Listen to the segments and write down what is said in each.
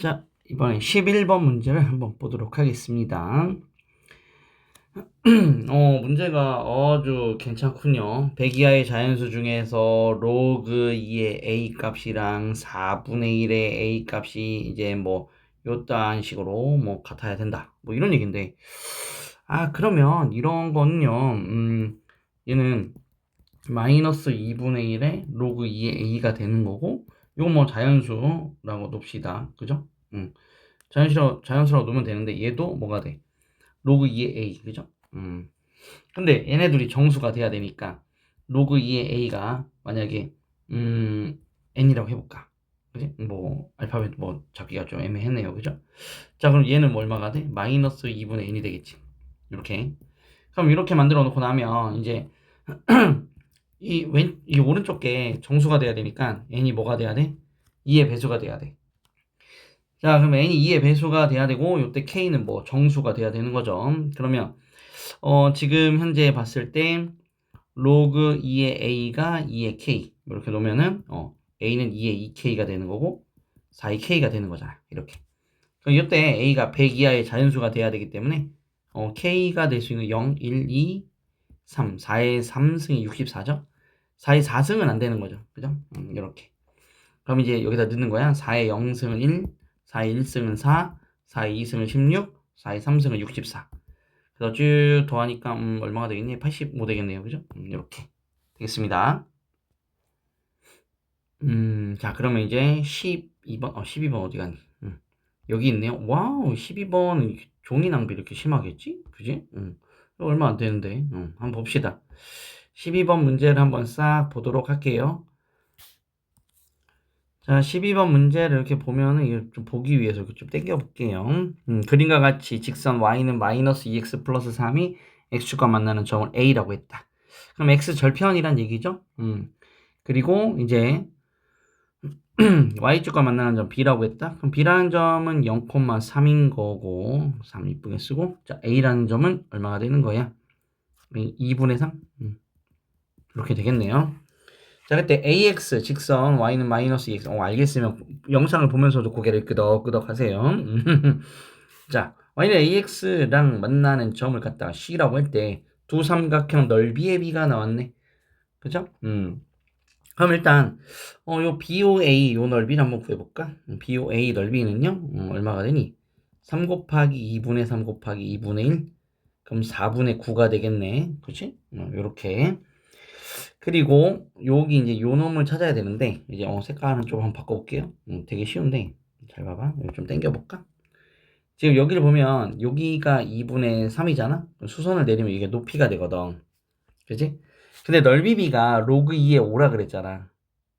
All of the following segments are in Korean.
자, 이번에 11번 문제를 한번 보도록 하겠습니다. 어, 문제가 아주 괜찮군요. 100 이하의 자연수 중에서 로그 2의 a 값이랑 4분의 1의 a 값이 이제 뭐 요딴 식으로 뭐 같아야 된다. 뭐 이런 얘기인데. 아, 그러면 이런 거는요. 음, 얘는 마이너스 2분의 1의 로그 2의 a가 되는 거고 이거 뭐 자연수라고 놉시다. 그죠? 음. 자연수로 자연수로 놓으면 되는데 얘도 뭐가 돼? 로그 2의 a. 그죠? 음. 근데 얘네 들이 정수가 돼야 되니까 로그 2의 a가 만약에 음 n이라고 해볼까? 그지? 뭐 알파벳 뭐 잡기가 좀 애매했네요. 그죠? 자 그럼 얘는 뭐 얼마가 돼? 마이너스 2분의 n이 되겠지. 이렇게. 그럼 이렇게 만들어 놓고 나면 이제 이 왼 이 오른쪽 게 정수가 돼야 되니까 n이 뭐가 돼야 돼? 2의 배수가 돼야 돼. 자, 그럼 n이 2의 배수가 돼야 되고 요때 k는 뭐 정수가 돼야 되는 거죠. 그러면 어, 지금 현재 봤을 때 로그 2의 a가 2의 k 이렇게 놓으면은 어, a는 2의 2k가 되는 거고 4의 k가 되는 거잖아. 이렇게. 그럼 이때 a가 100 이하의 자연수가 돼야 되기 때문에 어, k가 될 수 있는 0, 1, 2, 3, 4의 3승이 64죠. 4의 4승은 안 되는 거죠. 그죠? 음, 이렇게. 그럼 이제 여기다 넣는 거야. 4의 0승은 1, 4의 1승은 4, 4의 2승은 16, 4의 3승은 64. 그래서 쭉 더하니까 음, 얼마가 되겠니? 85 되겠네요. 그죠? 음, 이렇게 되겠습니다. 음, 자, 그러면 이제 12번, 어, 12번 어디 갔니? 음, 여기 있네요. 와우, 12번 종이 낭비 이렇게 심하겠지? 그지? 음, 얼마 안 되는데. 음, 한번 봅시다. 12번 문제를 한번 싹 보도록 할게요. 자, 12번 문제를 이렇게 보면은 이거 좀 보기 위해서 좀 당겨 볼게요. 음, 그림과 같이 직선 y는 마이너스 2x 플러스 3이 x축과 만나는 점을 a라고 했다. 그럼 x 절편이란 얘기죠. 음, 그리고 이제 y축과 만나는 점 b라고 했다. 그럼 b라는 점은 0,3인 거고 3 이쁘게 쓰고 자, a라는 점은 얼마가 되는 거야? 2분의 3? 음, 이렇게 되겠네요. 자, 그때 ax 직선 y는 마이너스 2x. 어, 알겠으면 영상을 보면서도 고개를 끄덕끄덕 하세요. 자, y는 ax랑 만나는 점을 갖다가 c라고 할 때 두 삼각형 넓이의 b가 나왔네. 그죠? 음. 그럼 일단 어, 요 BOA 요 넓이를 한번 구해 볼까? 음, BOA 넓이는요, 음, 얼마가 되니? 3 곱하기 2분의 3 곱하기 2분의 1. 그럼 4분의 9가 되겠네. 그치? 어, 요렇게. 그리고 여기 이제 요 놈을 찾아야 되는데 이제 어, 색깔은 좀 한번 바꿔볼게요. 음, 되게 쉬운데 잘 봐봐. 좀 당겨볼까? 지금 여기를 보면 여기가 2분의 3이잖아. 수선을 내리면 이게 높이가 되거든. 그지? 근데 넓이 비가 로그 2에 5라 그랬잖아.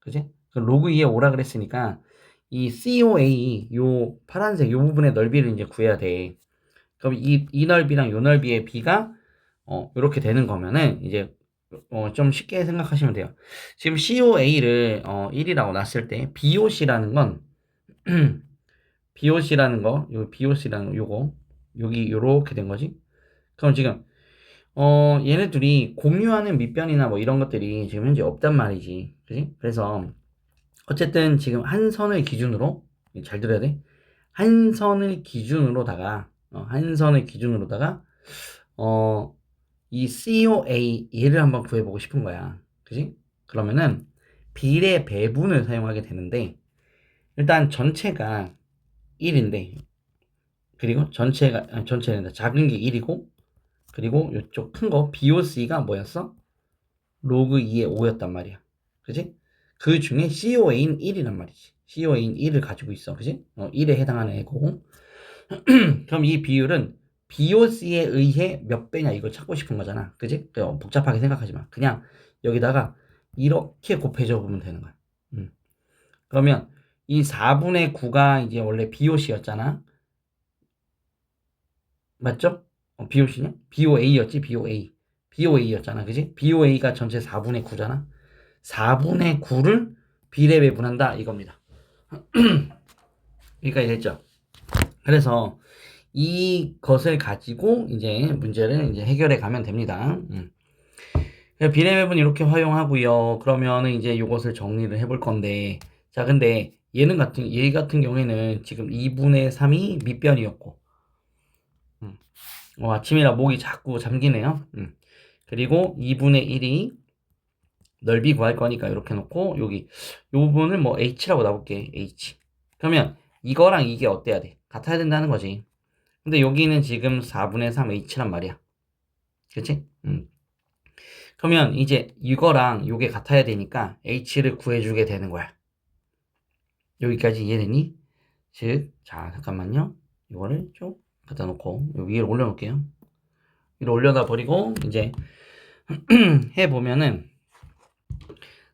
그지? 그 로그 2에 5라 그랬으니까 이 COA 요 파란색 요 부분의 넓이를 이제 구해야 돼. 그럼 이, 이 넓이랑 요 넓이의 비가 어, 이렇게 되는 거면은 이제 어, 좀 쉽게 생각하시면 돼요. 지금 COA를 어, 1이라고 놨을 때 BOC라는 건 BOC라는 거, 요 BOC라는 요거 여기 요렇게 된 거지. 그럼 지금 어, 얘네들이 공유하는 밑변이나 뭐 이런 것들이 지금 현재 없단 말이지. 그지? 그래서 어쨌든 지금 한 선을 기준으로 잘 들어야 돼. 한 선을 기준으로다가 어, 한 선을 기준으로다가 어, 이 COA 얘를 한번 구해보고 싶은 거야. 그지? 그러면은 비례 배분을 사용하게 되는데 일단 전체가 1인데 그리고 전체가 아니, 전체는 작은 게 1이고 그리고 이쪽 큰 거 BOC가 뭐였어? 로그 2의 5였단 말이야. 그지? 그 중에 COA인 1이란 말이지. COA인 1을 가지고 있어. 그지? 어, 1에 해당하는 애고. 그럼 이 비율은 BOC에 의해 몇 배냐 이걸 찾고 싶은 거잖아. 그지? 어, 복잡하게 생각하지 마. 그냥 여기다가 이렇게 곱해줘 보면 되는 거야. 음. 그러면 이 4분의 9가 이제 원래 BOC였잖아. 맞죠? 어, BOC냐? BOA였지, BOA. BOA였잖아. 그지? BOA가 전체 4분의 9잖아. 4분의 9를 비례 배분한다 이겁니다. 여기까지 됐죠? 그래서 이것을 가지고 이제 문제를 이제 해결해 가면 됩니다. 음. 비례 배분 이렇게 활용하고요. 그러면은 이제 이것을 정리를 해볼 건데, 자, 근데 얘는 같은 얘 같은 경우에는 지금 2분의 3이 밑변이었고 음. 어, 아침이라 목이 자꾸 잠기네요. 음. 그리고 2분의 1이 넓이 구할 거니까 이렇게 놓고 여기 요 부분을 뭐 h라고 놔볼게 h 그러면 이거랑 이게 어때야 돼 같아야 된다는 거지 근데 여기는 지금 4분의 3 h란 말이야 그치? 음. 그러면 이제 이거랑 요게 같아야 되니까 h를 구해주게 되는 거야 여기까지 이해되니? 즉, 자 잠깐만요 이거를 쭉 갖다 놓고 위에 올려놓을게요 위로 올려다 버리고 이제 해보면은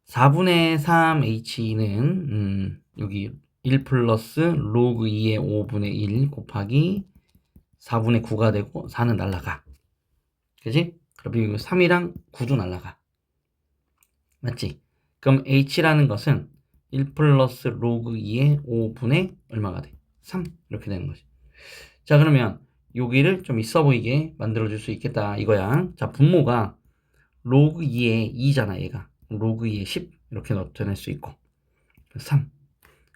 4분의 3h는 음, 여기 1 플러스 로그 2의 5분의 1 곱하기 4분의 9가 되고 4는 날라가. 그지? 그리고 3이랑 9도 날라가. 맞지? 그럼 h라는 것은 1 플러스 로그 2의 5분의 얼마가 돼? 3 이렇게 되는 거지. 자 그러면 여기를 좀 있어 보이게 만들어 줄 수 있겠다 이거야. 자 분모가 로그 2의 2잖아 얘가. 로그 2의 10 이렇게 나타낼 수 있고 3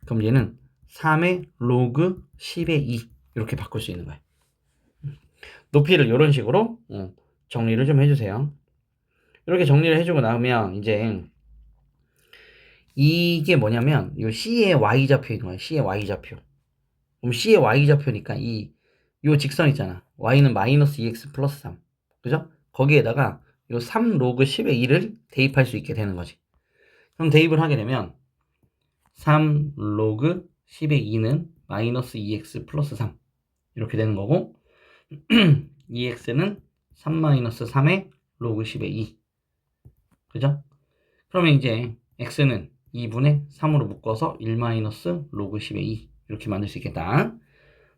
그럼 얘는 3의 로그 10의 2 이렇게 바꿀 수 있는 거야 높이를 이런 식으로 어, 정리를 좀 해주세요. 이렇게 정리를 해주고 나면 이제 이게 뭐냐면 이 C의 Y좌표 있는 거야 C의 Y좌표. 그럼 C의 Y좌표니까 이 요 직선 있잖아. Y는 마이너스 2x 플러스 3 그죠? 거기에다가 요 3 로그 10의 2를 대입할 수 있게 되는 거지. 그럼 대입을 하게 되면 3 로그 10의 2는 마이너스 2x 플러스 3 이렇게 되는 거고 2x는 3 마이너스 3의 로그 10의 2 그죠? 그러면 이제 x는 2분의 3으로 묶어서 1 마이너스 로그 10의 2 이렇게 만들 수 있겠다.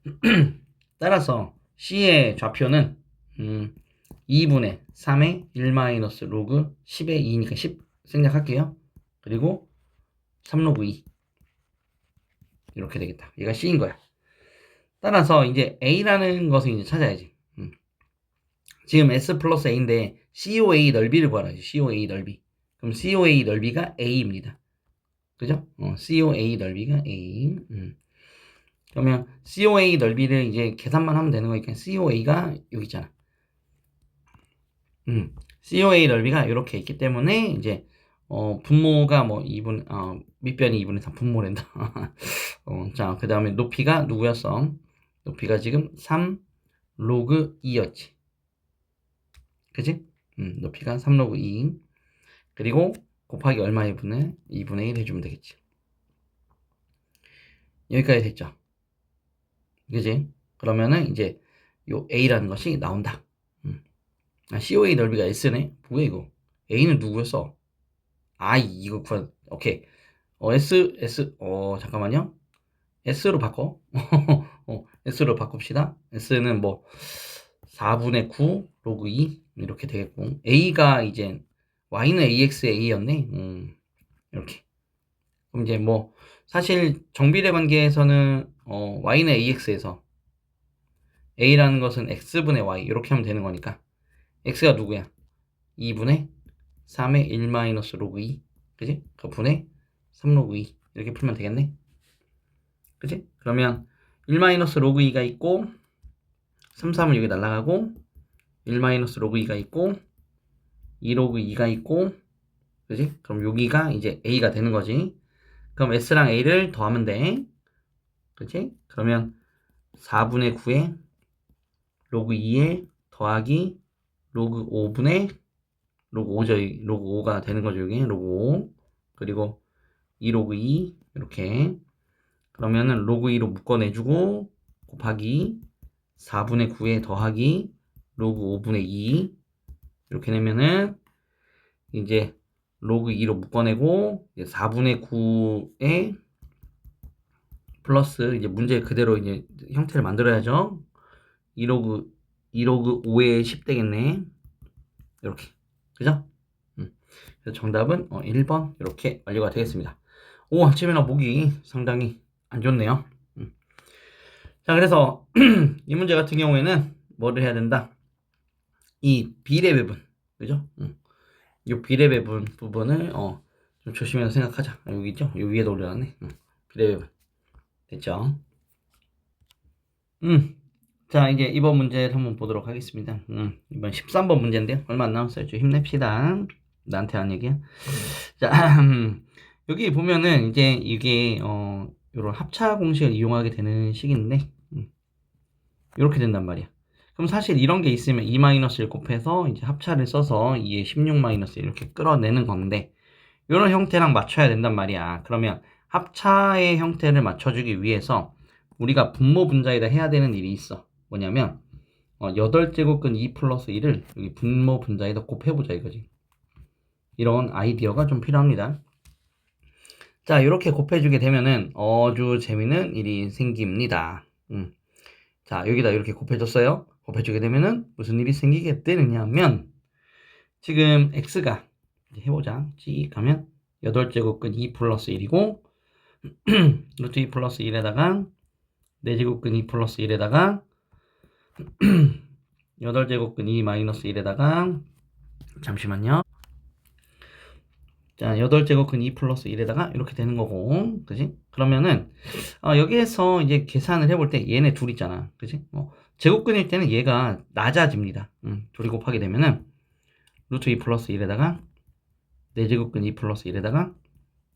따라서 c의 좌표는 음, 2분의 3의 1 마이너스 로그 10의 2니까 10 생략할게요. 그리고 3 로그 2 이렇게 되겠다. 얘가 C인 거야. 따라서 이제 A라는 것을 이제 찾아야지. 음. 지금 S 플러스 A인데 COA 넓이를 구하라지. COA 넓이. 그럼 COA 넓이가 A입니다. 그죠? 어, COA 넓이가 A. 음. 그러면 COA 넓이를 이제 계산만 하면 되는 거니까 COA가 여기 있잖아. 음, COA 넓이가 이렇게 있기 때문에 이제 어, 분모가 뭐 2분 어, 밑변이 2분의 3 분모랜다. 어, 자, 그 다음에 높이가 누구였어? 높이가 지금 3 로그 2였지. 그지? 음, 높이가 3 로그 2. 그리고 곱하기 얼마 2분의 2분의 1 해주면 되겠지. 여기까지 됐죠? 그지? 그러면은 이제 요 A라는 것이 나온다. 아, COA 넓이가 S네? 뭐야 이거? A는 누구였어? 아 이거 구한 오케이 어 S S 어 잠깐만요 S로 바꿔 어 S로 바꿉시다. S는 뭐 4분의 9 로그 2 이렇게 되겠고. A가 이제 Y는 AX A였네? 음 이렇게. 그럼 이제 뭐 사실 정비례 관계에서는 어 Y는 AX에서 A라는 것은 X분의 Y 이렇게 하면 되는 거니까. X가 누구야? 2분의 3의 1 마이너스 로그 2 그지? 그 분의 3 로그 2 이렇게 풀면 되겠네? 그지? 그러면 1 마이너스 로그 2가 있고 3, 3은 여기 날라가고 1 마이너스 로그 2가 있고 2 로그 2가 있고 그지? 그럼 여기가 이제 a가 되는 거지 그럼 s랑 a를 더하면 돼 그지? 그러면 4분의 9에 로그 2에 더하기 로그 5분의 로그 5죠. 로그 5가 되는 거죠. 여기 로그 5 그리고 2 로그 2 이렇게 그러면은 로그 2로 묶어내주고 곱하기 4분의 9에 더하기 로그 5분의 2 이렇게 내면은 이제 로그 2로 묶어내고 4분의 9에 플러스 이제 문제 그대로 이제 형태를 만들어야죠. 2로그 2로그 5에 10 되겠네. 이렇게. 그죠? 음. 그래서 정답은 어, 1번 이렇게 완료가 되겠습니다. 오, 아침에나 목이 상당히 안 좋네요. 음. 자, 그래서 이 문제 같은 경우에는 뭐를 해야 된다? 이 비례 배분. 그죠? 음. 이 비례 배분 부분을 어, 좀 조심해서 생각하자. 아, 여기 있죠? 여기 위에도 올려놨네. 음. 그래요. 됐죠? 음. 자, 이제 이번 문제를 한번 보도록 하겠습니다. 음, 이번 13번 문제인데요. 얼마 안 남았어요. 좀 힘냅시다. 나한테 한 얘기야. 자, 여기 보면은 이제 이게, 어, 요런 합차 공식을 이용하게 되는 식인데, 음, 이렇게 된단 말이야. 그럼 사실 이런 게 있으면 2-1 곱해서 이제 합차를 써서 2에 16-1 이렇게 끌어내는 건데, 이런 형태랑 맞춰야 된단 말이야. 그러면 합차의 형태를 맞춰주기 위해서 우리가 분모 분자에다 해야 되는 일이 있어. 뭐냐면 어, 8제곱근 2 플러스 1을 여기 분모 분자에다 곱해보자 이거지. 이런 아이디어가 좀 필요합니다. 자, 이렇게 곱해주게 되면은 아주 재미있는 일이 생깁니다. 음. 자, 여기다 이렇게 곱해줬어요. 곱해주게 되면은 무슨 일이 생기게 되느냐면 지금 x가 해보자. 찍 하면 8제곱근 2 플러스 1이고 루트 2 플러스 1에다가 4제곱근 2 플러스 1에다가 8제곱근 2 마이너스 1에다가 잠시만요. 자, 8제곱근 2 플러스 1에다가 이렇게 되는 거고, 그지? 그러면은, 어, 여기에서 이제 계산을 해볼 때 얘네 둘 있잖아. 그지? 어, 제곱근일 때는 얘가 낮아집니다. 음, 둘이 곱하게 되면은, 루트 2 플러스 1에다가, 4제곱근 2 플러스 1에다가,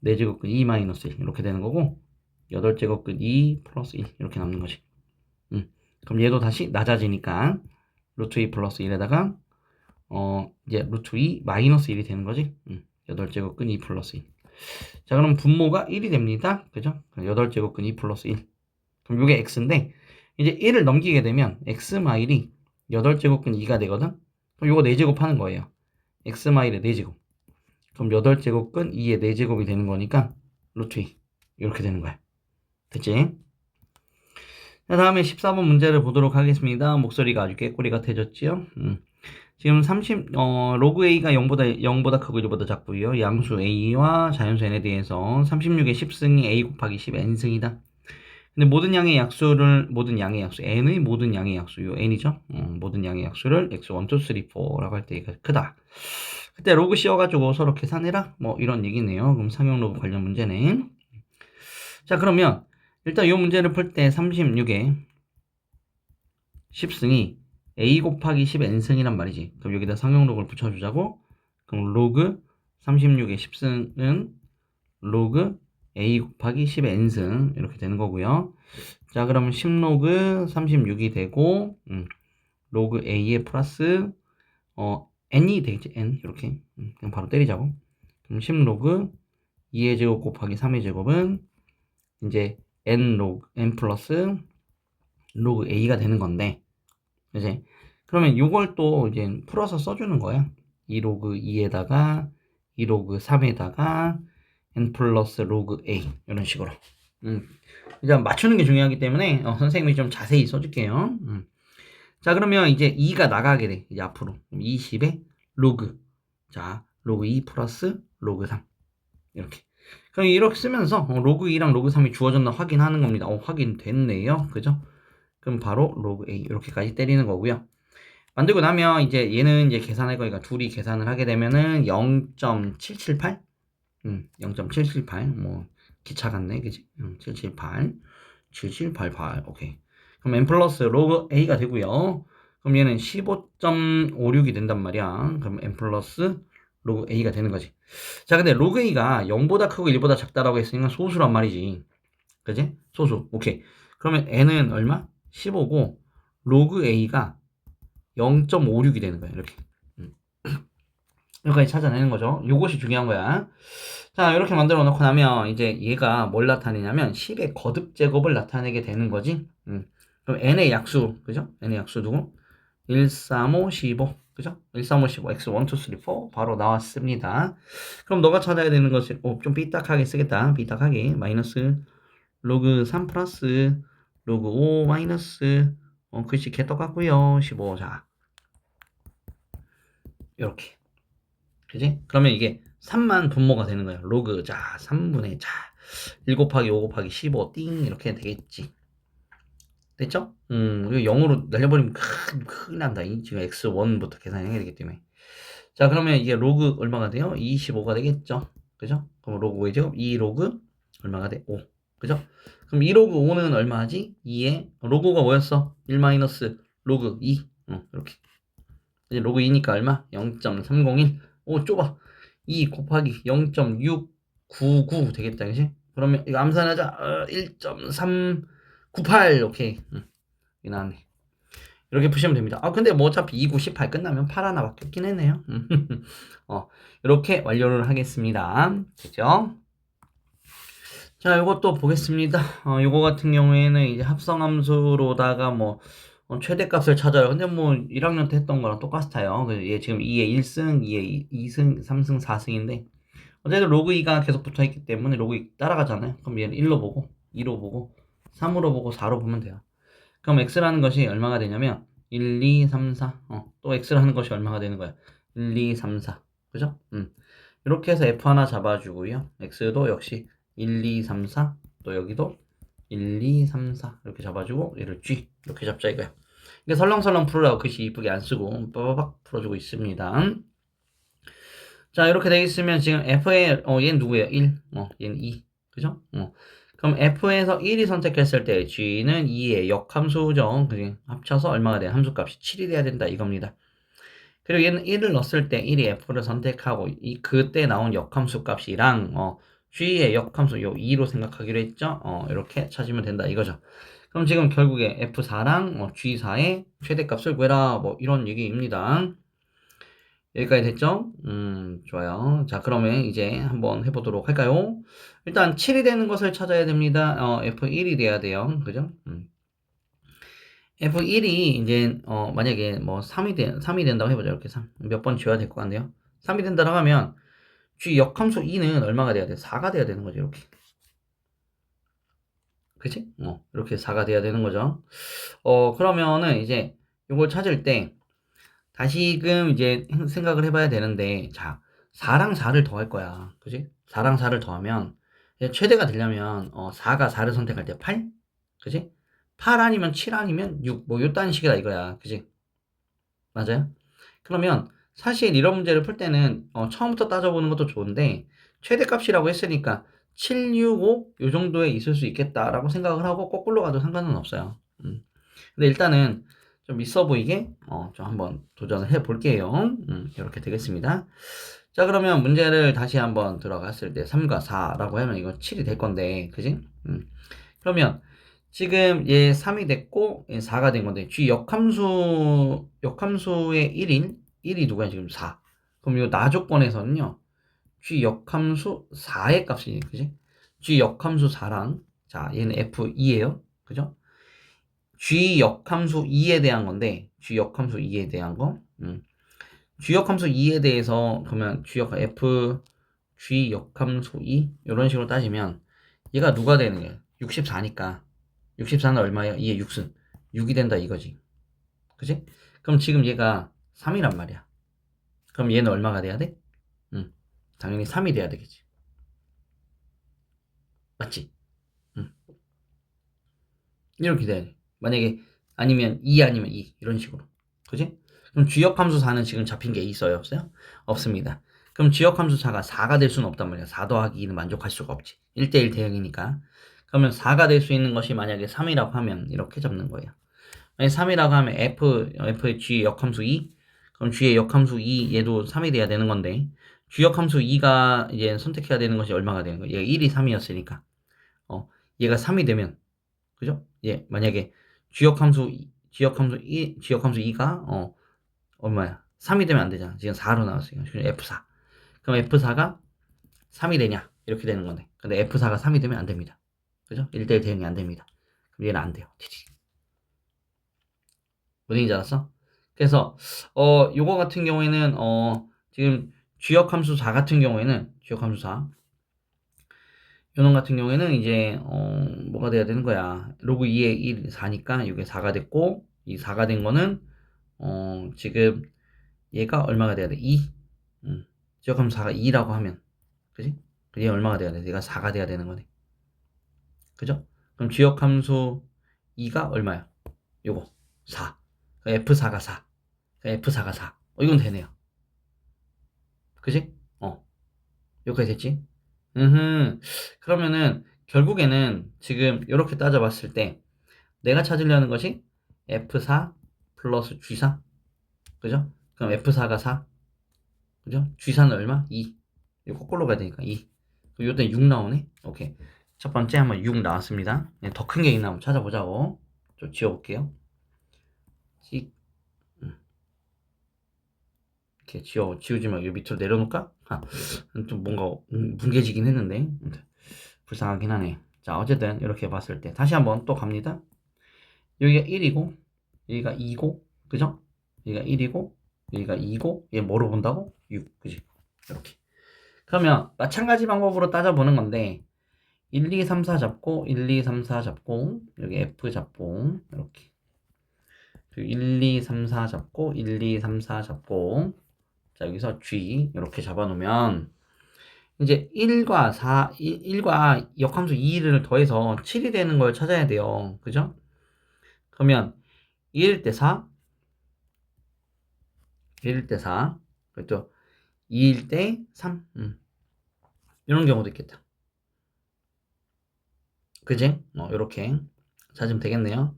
4제곱근 2 마이너스 1, 이렇게 되는 거고, 8제곱근 2 플러스 1, 이렇게 남는 거지. 음, 그럼 얘도 다시 낮아지니까, 루트 2 플러스 1에다가, 어, 이제 루트 2 마이너스 1이 되는 거지. 음. 8제곱근 2 플러스 1. 자, 그럼 분모가 1이 됩니다. 그죠? 8제곱근 2 플러스 1. 그럼 이게 x인데, 이제 1을 넘기게 되면 x 마일이 8제곱근 2가 되거든? 그럼 이거 4제곱 하는 거예요. x 마일의 4제곱. 그럼 8제곱근 2의 4제곱이 되는 거니까, 루트 2. 이렇게 되는 거야. 됐지? 자, 다음에 14번 문제를 보도록 하겠습니다. 목소리가 아주 깨꼬리 같아졌지요? 음. 지금 30, 어, 로그 A가 0보다, 0보다 크고 1보다 작고요. 양수 A와 자연수 N에 대해서 36의 10승이 A 곱하기 10 N승이다. 근데 모든 양의 약수를, 모든 양의 약수, N의 모든 양의 약수, 요 N이죠? 어, 모든 양의 약수를 X1, 2, 3, 4라고 할 때 크다. 그때 로그 씌워가지고 서로 계산해라? 뭐 이런 얘기네요. 그럼 상용 로그 관련 문제네. 자, 그러면 일단 이 문제를 풀 때 36의 10승이 a 곱하기 10 n승이란 말이지. 그럼 여기다 상용록을 붙여주자고. 그럼 로그 36의 10승은 로그 a 곱하기 10 n승 이렇게 되는 거고요. 자 그러면 10로그 36이 되고 음, 로그 a에 플러스 어 n이 되겠지 n 이렇게 음, 그냥 바로 때리자고. 그럼 10로그 2의 제곱 곱하기 3의 제곱은 이제 n 로그 n 플러스 로그 a가 되는 건데 이제 그러면 이걸 또 이제 풀어서 써주는 거야. 2 로그 2에다가 2 로그 3에다가 n 플러스 로그 a 이런 식으로. 음. 이제 맞추는 게 중요하기 때문에 어, 선생님이 좀 자세히 써줄게요. 음. 자 그러면 이제 2가 나가게 돼. 이제 앞으로 20에 로그 자 로그 2 플러스 로그 3 이렇게. 그럼 이렇게 쓰면서 어, 로그 2랑 로그 3이 주어졌나 확인하는 겁니다. 어, 확인됐네요. 그죠? 그럼 바로 로그 a 이렇게까지 때리는 거고요. 만들고 나면 이제 얘는 이제 계산할 거니까 둘이 계산을 하게 되면은 0.778 음, 0.778 뭐 기차 같네 그지? 음, 778 7788 오케이. 그럼 n 플러스 로그 a가 되고요. 그럼 얘는 15.56이 된단 말이야. 그럼 n 플러스 로그 a가 되는 거지. 자 근데 로그 a가 0보다 크고 1보다 작다라고 했으니까 소수란 말이지. 그지? 소수. 오케이. 그러면 n은 얼마? 15고 로그 a가 0.56이 되는 거야 이렇게. 음. 여기까지 찾아내는 거죠. 이것이 중요한 거야. 자 이렇게 만들어 놓고 나면 이제 얘가 뭘 나타내냐면 10의 거듭 제곱을 나타내게 되는 거지. 음. 그럼 n의 약수 그죠? n의 약수 누구? 1, 3, 5, 15 그죠? 1, 3, 5, 15 x 1, 2, 3, 4 바로 나왔습니다. 그럼 너가 찾아야 되는 것이 어, 좀 삐딱하게 쓰겠다. 삐딱하게. 마이너스 로그 3 플러스 로그 5 마이너스 어, 글씨 개떡같고요 15. 자. 이렇게. 그지? 그러면 이게 3만 분모가 되는 거예요. 로그. 자, 3분의 자. 1 곱하기 5 곱하기 15. 띵. 이렇게 되겠지. 됐죠? 음, 이거 0으로 날려버리면 큰, 큰일 난다. 이 지금 x1부터 계산해야 되기 때문에. 자, 그러면 이게 로그 얼마가 돼요? 25가 되겠죠? 그죠? 그럼 로그 5의 제곱 2 로그 얼마가 돼? 5. 그죠? 그럼 2 로그 5는 얼마지? 2에 로그가 뭐였어? 1 마이너스 로그 2 어, 이렇게 이제 로그 2니까 얼마? 0.301 오 좁아 2 곱하기 0.699 되겠다 그지? 그러면 이거 암산하자 어, 1.398 오케이 응. 이 나왔네 이렇게 푸시면 됩니다 아 근데 뭐 어차피 2, 9, 18 끝나면 8 하나밖에 없긴 했네요 어, 이렇게 완료를 하겠습니다 됐죠? 자, 이것도 보겠습니다. 어, 이거 같은 경우에는 이제 합성함수로다가 뭐 어, 최대값을 찾아요. 근데 뭐 1학년 때 했던 거랑 똑같아요. 그래서 얘 지금 2에 1승, 2에 2승, 3승, 4승인데 어쨌든 로그 2가 계속 붙어 있기 때문에 로그 2 따라가잖아요. 그럼 얘는 1로 보고 2로 보고 3으로 보고 4로 보면 돼요. 그럼 x라는 것이 얼마가 되냐면 1, 2, 3, 4. 어, 또 x라는 것이 얼마가 되는 거야? 1, 2, 3, 4. 그죠? 음. 이렇게 해서 f 하나 잡아주고요. x도 역시 1, 2, 3, 4. 또 여기도 1, 2, 3, 4. 이렇게 잡아주고 얘를 g 이렇게 잡자 이거야. 이게 설렁설렁 풀으라고 글씨 이쁘게 안 쓰고 빠바박 풀어주고 있습니다. 자 이렇게 되어 있으면 지금 f의 어 얘는 누구예요? 1. 어 얘는 2. 그죠? 어. 그럼 f에서 1이 선택했을 때 g는 2의 역함수죠. 그지? 합쳐서 얼마가 돼요? 함수값이 7이 돼야 된다 이겁니다. 그리고 얘는 1을 넣었을 때 1이 f를 선택하고 이 그때 나온 역함수 값이랑 어 g의 역함수 요 2로 생각하기로 했죠. 어 이렇게 찾으면 된다 이거죠. 그럼 지금 결국에 f4랑 어, g4의 최대값을 구해라 뭐 이런 얘기입니다. 여기까지 됐죠? 음, 좋아요. 자, 그러면 이제 한번 해보도록 할까요? 일단 7이 되는 것을 찾아야 됩니다. 어, F1이 돼야 돼요. 그죠? 음. F1이 이제, 어, 만약에 뭐 3이 되, 3이 된다고 해보자. 이렇게 3. 몇 번 지워야 될 것 같네요. 3이 된다고 하면, G 역함수 2는 얼마가 돼야 돼? 4가 돼야 되는 거죠. 이렇게. 그치? 어, 이렇게 4가 돼야 되는 거죠. 어, 그러면은 이제 이걸 찾을 때, 다시금 이제 생각을 해봐야 되는데, 자, 4랑 4를 더할 거야. 그지? 4랑 4를 더하면, 최대가 되려면, 어, 4가 4를 선택할 때 8? 그지? 8 아니면 7 아니면 6, 뭐, 요딴 식이다 이거야. 그지? 맞아요? 그러면, 사실 이런 문제를 풀 때는, 어, 처음부터 따져보는 것도 좋은데, 최대값이라고 했으니까, 7, 6, 5, 요 정도에 있을 수 있겠다라고 생각을 하고, 거꾸로 가도 상관은 없어요. 음. 근데 일단은, 좀 있어 보이게 어, 좀 한번 도전을 해 볼게요. 음, 이렇게 되겠습니다. 자, 그러면 문제를 다시 한번 들어갔을 때 3과 4라고 하면 이거 7이 될 건데, 그지? 음. 그러면 지금 얘 3이 됐고 얘 4가 된 건데 G 역함수 역함수의 1인 1이 누구야 지금 4. 그럼 이 나조건에서는요. G 역함수 4의 값이지, 그지? G 역함수 4랑 자, 얘는 F2예요. 그죠? G 역함수 2에 대한 건데 G 역함수 2에 대한 거 음. G 역함수 2에 대해서 그러면 G 역 F G 역함수 2 이런 식으로 따지면 얘가 누가 되는 거야 64니까 64는 얼마야 2에 6승 6이 된다 이거지 그지? 그럼 지금 얘가 3이란 말이야. 그럼 얘는 얼마가 돼야 돼? 음, 당연히 3이 돼야 되겠지. 맞지? 음. 이렇게 돼야 돼 만약에 아니면 2 아니면 2 이런 식으로. 그지? 그럼 주역함수 4는 지금 잡힌 게 있어요? 없어요? 없습니다. 그럼 주역함수 4가 4가 될 수는 없단 말이야. 4 더하기 2는 만족할 수가 없지. 1대1 대응이니까. 그러면 4가 될 수 있는 것이 만약에 3이라고 하면 이렇게 잡는 거예요. 만약 3이라고 하면 f, f의 g의 역함수 2 그럼 g의 역함수 2 얘도 3이 돼야 되는 건데 주역함수 2가 이제 선택해야 되는 것이 얼마가 되는 거예요 얘가 1이 3이었으니까 어, 얘가 3이 되면 그죠? 예, 만약에 주역함수 주역함수 2 주역함수 2가 어 얼마야? 3이 되면 안 되잖아. 지금 4로 나왔어요. F4. 그럼 F4가 3이 되냐? 이렇게 되는 건데. 근데 F4가 3이 되면 안 됩니다. 그죠? 1대1 대응이 안 됩니다. 그럼 얘는 안 돼요. 무슨 얘기인지 알았어? 그래서 어 요거 같은 경우에는 어 지금 주역 함수 4 같은 경우에는 주역 함수 4 요놈 같은 경우에는 이제 어 뭐가 돼야 되는 거야 로그 2에 1 4니까 이게 4가 됐고 이 4가 된 거는 어 지금 얘가 얼마가 돼야 돼? 2 음. 지역함수 4가 2라고 하면 그지? 얘 얼마가 돼야 돼? 얘가 4가 돼야 되는 거네 그죠? 그럼 지역함수 2가 얼마야? 요거 4 F4가 4 F4가 4 어, 이건 되네요. 그지? 어. 여기까지 됐지? 음, 그러면은 결국에는 지금 이렇게 따져봤을 때 내가 찾으려는 것이 F4 플러스 G4 그죠? 그럼 F4가 4 그죠? G4는 얼마? 2 이거 거꾸로 가야 되니까 2 그럼 요때 6 나오네? 오케이. 첫 번째 한번 6 나왔습니다. 네, 더큰 게 있나 한번 찾아보자고. 좀 지워볼게요. 찍. 음. 이렇게 지워 지우지 말고 요 밑으로 내려놓을까? 아, 좀 뭔가 음, 뭉개지긴 했는데 불쌍하긴 하네 자 어쨌든 이렇게 봤을 때 다시 한번 또 갑니다 여기가 1이고 여기가 2고 그죠? 여기가 1이고 여기가 2고 얘 뭐로 본다고? 6 그지? 이렇게 그러면 마찬가지 방법으로 따져보는 건데 1, 2, 3, 4 잡고 1, 2, 3, 4 잡고 여기 F 잡고 이렇게 그리고 1, 2, 3, 4 잡고 1, 2, 3, 4 잡고 자 여기서 G 이렇게 잡아놓으면 이제 1과 4, 1, 과 역함수 2를 더해서 7이 되는 걸 찾아야 돼요. 그죠? 그러면 1일 때 4, 1일 때 4, 그리고 또 2일 때 3, 음. 이런 경우도 있겠다. 그지? 어, 이렇게 찾으면 되겠네요.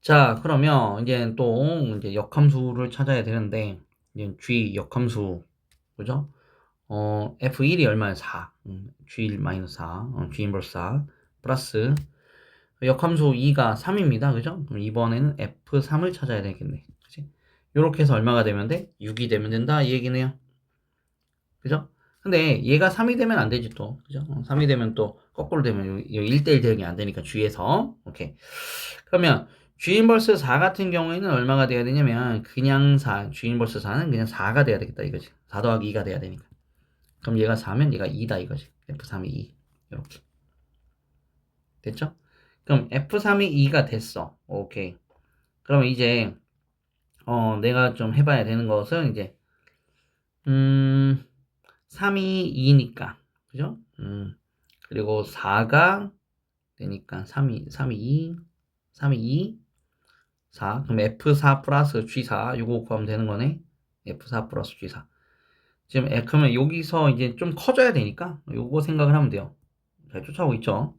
자, 그러면 이제 또 이제 역함수를 찾아야 되는데, G 역함수, 그죠? 어, F1이 얼마야? 4. 음, G1 마이너스 4. 어, G 인버스 4. 플러스 역함수 2가 3입니다. 그죠? 그럼 이번에는 F3을 찾아야 되겠네. 그지? 요렇게 해서 얼마가 되면 돼? 6이 되면 된다. 이 얘기네요. 그죠? 근데 얘가 3이 되면 안 되지 또. 그죠? 3이 되면 또 거꾸로 되면 1대1 대응이 안 되니까 G에서. 오케이. 그러면 G 인버스 4 같은 경우에는 얼마가 돼야 되냐면 그냥 4, G 인버스 4는 그냥 4가 돼야 되겠다 이거지. 4 더하기 2가 돼야 되니까. 그럼 얘가 4면 얘가 2다 이거지. F3이 2. 이렇게. 됐죠? 그럼 F3이 2가 됐어. 오케이. 그러면 이제 어 내가 좀 해봐야 되는 것은 이제 음 3이 2니까 그죠? 음 그리고 4가 되니까 3이 3이 2 3이 2 4 그럼 F4 플러스 G4 요거 구하면 되는 거네. F4 플러스 G4 지금 에, 그러면 여기서 이제 좀 커져야 되니까 요거 생각을 하면 돼요. 잘 쫓아오고 있죠.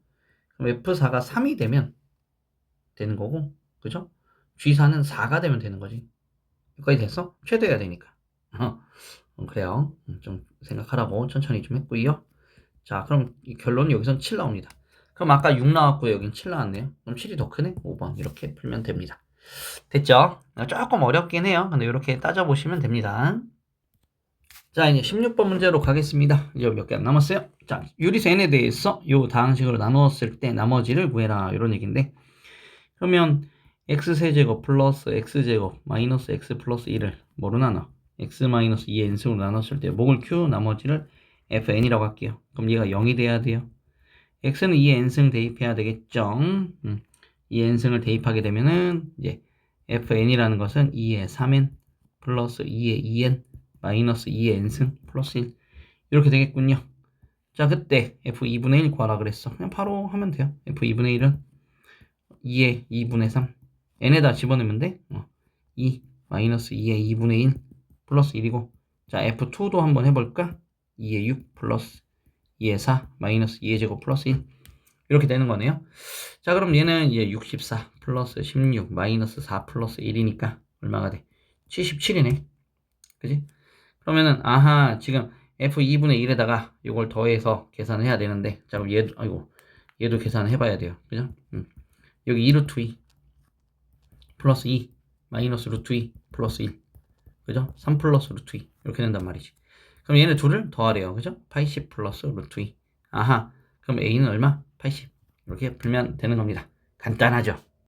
그럼 F4가 3이 되면 되는 거고, 그죠? G4는 4가 되면 되는 거지. 여기까지 됐어? 최대해야 되니까. 어, 그래요. 음, 좀 생각하라고 천천히 좀 했고요. 자, 그럼 이 결론은 여기선 7 나옵니다. 그럼 아까 6 나왔고요. 여긴 7 나왔네요. 그럼 7이 더 크네? 5번. 이렇게 풀면 됩니다. 됐죠? 조금 어렵긴 해요. 근데 이렇게 따져보시면 됩니다. 자, 이제 16번 문제로 가겠습니다. 이제 몇 개 안 남았어요. 자, 유리수 n에 대해서 요 다항식으로 나누었을 때 나머지를 구해라. 이런 얘기인데. 그러면 x세제곱 플러스 x제곱 마이너스 x 플러스 1을 뭐로 나눠? x 마이너스 2의 n승으로 나눴을 때 목을 q 나머지를 fn이라고 할게요. 그럼 얘가 0이 돼야 돼요. x는 2의 n승 대입해야 되겠죠. 음, 2의 n승을 대입하게 되면은 이제 fn이라는 것은 2의 3n 플러스 2의 2n 마이너스 2의 n승 플러스 1 이렇게 되겠군요. 자 그때 f2분의 1 구하라 그랬어. 그냥 바로 하면 돼요. f2분의 1은 2의 2분의 3 n에다 집어넣으면 돼. 어. 2 마이너스 2의 2분의 1 플러스 1이고 자 f2도 한번 해볼까? 2의 6 플러스 2의 4 마이너스 2의 제곱 플러스 1 이렇게 되는 거네요. 자 그럼 얘는 이제 64 플러스 16 마이너스 4 플러스 1이니까 얼마가 돼? 77이네. 그지? 그러면은 아하 지금 f2분의 1에다가 이걸 더해서 계산을 해야 되는데 자 그럼 얘도 아이고 얘도 계산을 해봐야 돼요 그죠? 음. 여기 2 루트 2 플러스 2 마이너스 루트 2 플러스 1 그죠? 3 플러스 루트 2 이렇게 된단 말이지 그럼 얘네 둘을 더하래요 그죠? 80 플러스 루트 2 아하 그럼 a는 얼마? 80 이렇게 풀면 되는 겁니다 간단하죠?